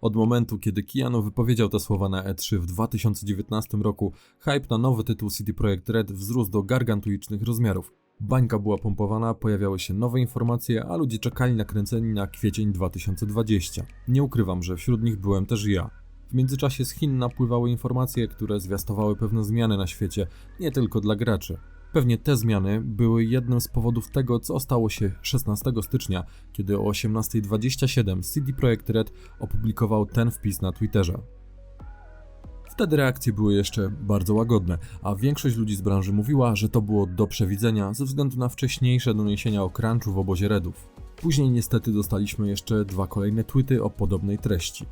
Od momentu, kiedy Keanu wypowiedział te słowa na E3 w 2019 roku, hype na nowy tytuł CD Projekt Red wzrósł do gargantuicznych rozmiarów. Bańka była pompowana, pojawiały się nowe informacje, a ludzie czekali nakręceni na kwiecień 2020. Nie ukrywam, że wśród nich byłem też ja. W międzyczasie z Chin napływały informacje, które zwiastowały pewne zmiany na świecie, nie tylko dla graczy. Pewnie te zmiany były jednym z powodów tego, co stało się 16 stycznia, kiedy o 18.27 CD Projekt Red opublikował ten wpis na Twitterze. Wtedy reakcje były jeszcze bardzo łagodne, a większość ludzi z branży mówiła, że to było do przewidzenia ze względu na wcześniejsze doniesienia o crunchu w obozie Redów. Później niestety dostaliśmy jeszcze dwa kolejne tweety o podobnej treści.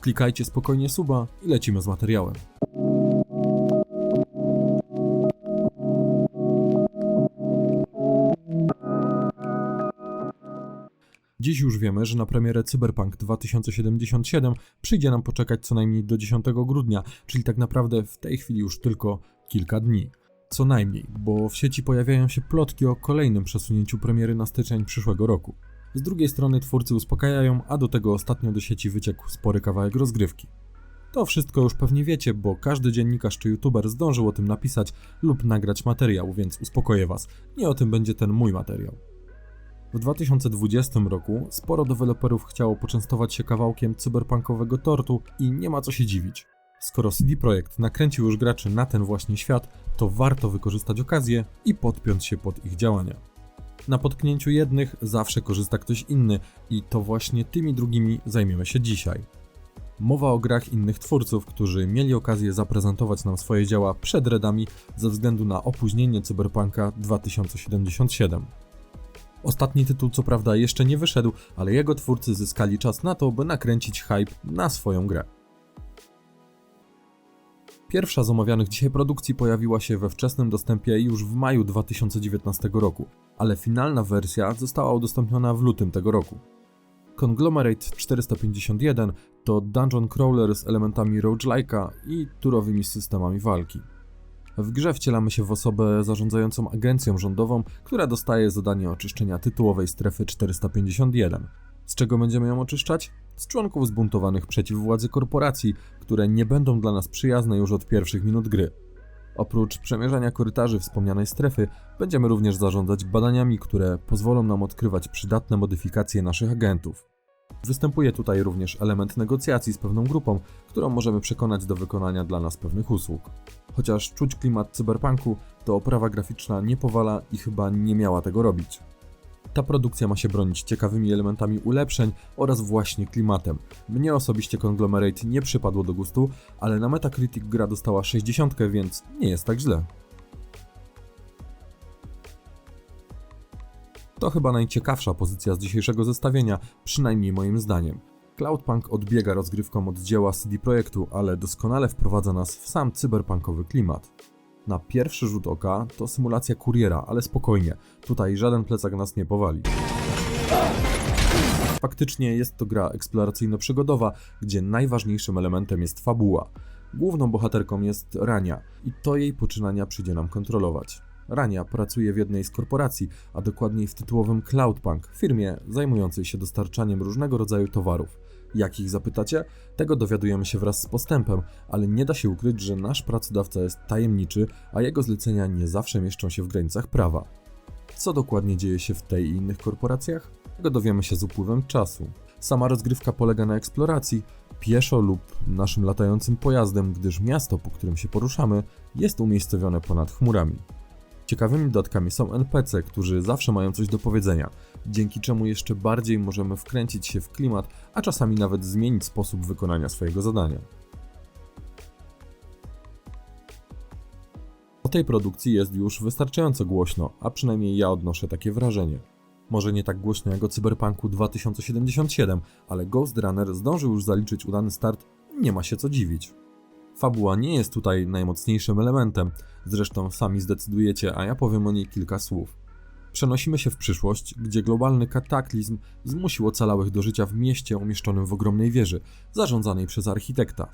Klikajcie spokojnie suba i lecimy z materiałem. Dziś już wiemy, że na premierę Cyberpunk 2077 przyjdzie nam poczekać co najmniej do 10 grudnia, czyli tak naprawdę w tej chwili już tylko kilka dni. Co najmniej, bo w sieci pojawiają się plotki o kolejnym przesunięciu premiery na styczeń przyszłego roku. Z drugiej strony twórcy uspokajają, a do tego ostatnio do sieci wyciekł spory kawałek rozgrywki. To wszystko już pewnie wiecie, bo każdy dziennikarz czy youtuber zdążył o tym napisać lub nagrać materiał, więc uspokoję was. Nie o tym będzie ten mój materiał. W 2020 roku sporo deweloperów chciało poczęstować się kawałkiem cyberpunkowego tortu i nie ma co się dziwić. Skoro CD Projekt nakręcił już graczy na ten właśnie świat, to warto wykorzystać okazję i podpiąć się pod ich działania. Na potknięciu jednych zawsze korzysta ktoś inny i to właśnie tymi drugimi zajmiemy się dzisiaj. Mowa o grach innych twórców, którzy mieli okazję zaprezentować nam swoje dzieła przed Redami ze względu na opóźnienie Cyberpunka 2077. Ostatni tytuł co prawda jeszcze nie wyszedł, ale jego twórcy zyskali czas na to, by nakręcić hype na swoją grę. Pierwsza z omawianych dzisiaj produkcji pojawiła się we wczesnym dostępie już w maju 2019 roku, ale finalna wersja została udostępniona w lutym tego roku. Conglomerate 451 to dungeon crawler z elementami roguelike'a i turowymi systemami walki. W grze wcielamy się w osobę zarządzającą agencją rządową, która dostaje zadanie oczyszczenia tytułowej strefy 451. Z czego będziemy ją oczyszczać? Z członków zbuntowanych przeciw władzy korporacji, które nie będą dla nas przyjazne już od pierwszych minut gry. Oprócz przemierzania korytarzy wspomnianej strefy, będziemy również zarządzać badaniami, które pozwolą nam odkrywać przydatne modyfikacje naszych agentów. Występuje tutaj również element negocjacji z pewną grupą, którą możemy przekonać do wykonania dla nas pewnych usług. Chociaż czuć klimat cyberpunku, to oprawa graficzna nie powala i chyba nie miała tego robić. Ta produkcja ma się bronić ciekawymi elementami ulepszeń oraz właśnie klimatem. Mnie osobiście Conglomerate nie przypadło do gustu, ale na Metacritic gra dostała 60, więc nie jest tak źle. To chyba najciekawsza pozycja z dzisiejszego zestawienia, przynajmniej moim zdaniem. Cloudpunk odbiega rozgrywką od dzieła CD Projektu, ale doskonale wprowadza nas w sam cyberpunkowy klimat. Na pierwszy rzut oka to symulacja kuriera, ale spokojnie, tutaj żaden plecak nas nie powali. Faktycznie jest to gra eksploracyjno-przygodowa, gdzie najważniejszym elementem jest fabuła. Główną bohaterką jest Rania i to jej poczynania przyjdzie nam kontrolować. Rania pracuje w jednej z korporacji, a dokładniej w tytułowym Cloudpunk, firmie zajmującej się dostarczaniem różnego rodzaju towarów. Jak ich zapytacie? Tego dowiadujemy się wraz z postępem, ale nie da się ukryć, że nasz pracodawca jest tajemniczy, a jego zlecenia nie zawsze mieszczą się w granicach prawa. Co dokładnie dzieje się w tej i innych korporacjach? Tego dowiemy się z upływem czasu. Sama rozgrywka polega na eksploracji, pieszo lub naszym latającym pojazdem, gdyż miasto, po którym się poruszamy, jest umiejscowione ponad chmurami. Ciekawymi dodatkami są NPC, którzy zawsze mają coś do powiedzenia, dzięki czemu jeszcze bardziej możemy wkręcić się w klimat, a czasami nawet zmienić sposób wykonania swojego zadania. O tej produkcji jest już wystarczająco głośno, a przynajmniej ja odnoszę takie wrażenie. Może nie tak głośno jak o Cyberpunku 2077, ale Ghost Runner zdążył już zaliczyć udany start, nie ma się co dziwić. Fabuła nie jest tutaj najmocniejszym elementem, zresztą sami zdecydujecie, a ja powiem o niej kilka słów. Przenosimy się w przyszłość, gdzie globalny kataklizm zmusił ocalałych do życia w mieście umieszczonym w ogromnej wieży, zarządzanej przez architekta.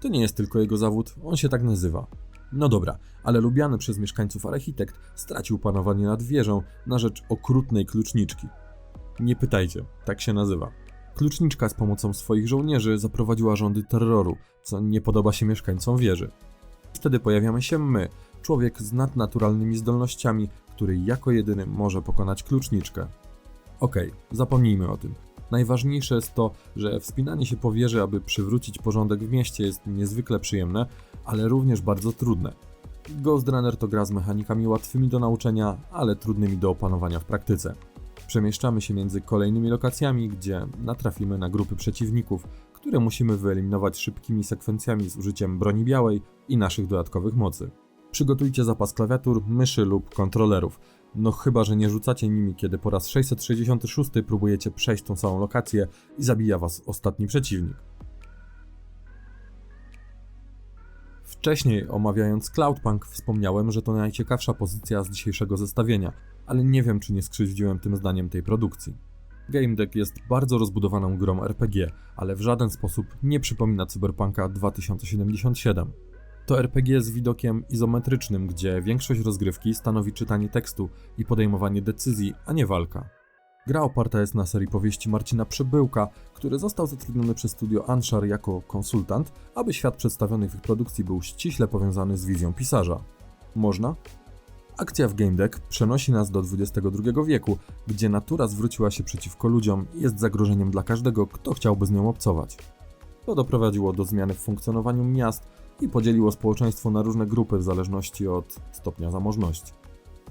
To nie jest tylko jego zawód, on się tak nazywa. No dobra, ale lubiany przez mieszkańców architekt stracił panowanie nad wieżą na rzecz okrutnej kluczniczki. Nie pytajcie, tak się nazywa. Kluczniczka z pomocą swoich żołnierzy zaprowadziła rządy terroru, co nie podoba się mieszkańcom wieży. Wtedy pojawiamy się my, człowiek z nadnaturalnymi zdolnościami, który jako jedyny może pokonać kluczniczkę. Okej, zapomnijmy o tym. Najważniejsze jest to, że wspinanie się po wieży, aby przywrócić porządek w mieście jest niezwykle przyjemne, ale również bardzo trudne. Ghost Runner to gra z mechanikami łatwymi do nauczenia, ale trudnymi do opanowania w praktyce. Przemieszczamy się między kolejnymi lokacjami, gdzie natrafimy na grupy przeciwników, które musimy wyeliminować szybkimi sekwencjami z użyciem broni białej i naszych dodatkowych mocy. Przygotujcie zapas klawiatur, myszy lub kontrolerów. No chyba, że nie rzucacie nimi, kiedy po raz 666 próbujecie przejść tą samą lokację i zabija was ostatni przeciwnik. Wcześniej omawiając Cloudpunk wspomniałem, że to najciekawsza pozycja z dzisiejszego zestawienia, ale nie wiem czy nie skrzywdziłem tym zdaniem tej produkcji. Game Deck jest bardzo rozbudowaną grą RPG, ale w żaden sposób nie przypomina Cyberpunka 2077. To RPG z widokiem izometrycznym, gdzie większość rozgrywki stanowi czytanie tekstu i podejmowanie decyzji, a nie walka. Gra oparta jest na serii powieści Marcina Przybyłka, który został zatrudniony przez studio Anshar jako konsultant, aby świat przedstawiony w ich produkcji był ściśle powiązany z wizją pisarza. Można? Akcja w Game Deck przenosi nas do XXI wieku, gdzie natura zwróciła się przeciwko ludziom i jest zagrożeniem dla każdego, kto chciałby z nią obcować. To doprowadziło do zmiany w funkcjonowaniu miast i podzieliło społeczeństwo na różne grupy w zależności od stopnia zamożności.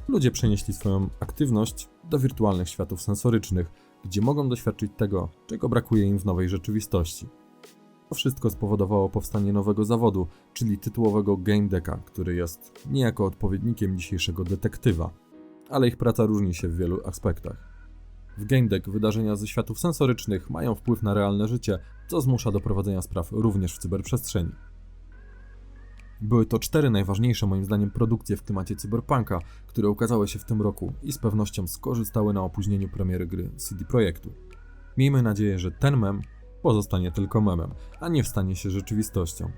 Ludzie przenieśli swoją aktywność do wirtualnych światów sensorycznych, gdzie mogą doświadczyć tego, czego brakuje im w nowej rzeczywistości. To wszystko spowodowało powstanie nowego zawodu, czyli tytułowego game decka, który jest niejako odpowiednikiem dzisiejszego detektywa, ale ich praca różni się w wielu aspektach. W game deck wydarzenia ze światów sensorycznych mają wpływ na realne życie, co zmusza do prowadzenia spraw również w cyberprzestrzeni. Były to cztery najważniejsze moim zdaniem produkcje w klimacie cyberpunka, które ukazały się w tym roku i z pewnością skorzystały na opóźnieniu premiery gry CD Projektu. Miejmy nadzieję, że ten mem pozostanie tylko memem, a nie stanie się rzeczywistością.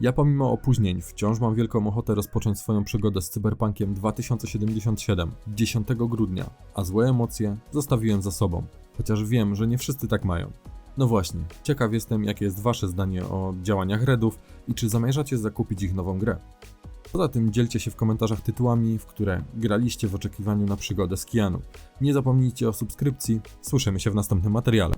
Ja pomimo opóźnień wciąż mam wielką ochotę rozpocząć swoją przygodę z Cyberpunkiem 2077 10 grudnia, a złe emocje zostawiłem za sobą, chociaż wiem, że nie wszyscy tak mają. No właśnie, ciekaw jestem jakie jest wasze zdanie o działaniach Redów i czy zamierzacie zakupić ich nową grę. Poza tym dzielcie się w komentarzach tytułami, w które graliście w oczekiwaniu na przygodę z Kianu. Nie zapomnijcie o subskrypcji, słyszymy się w następnym materiale.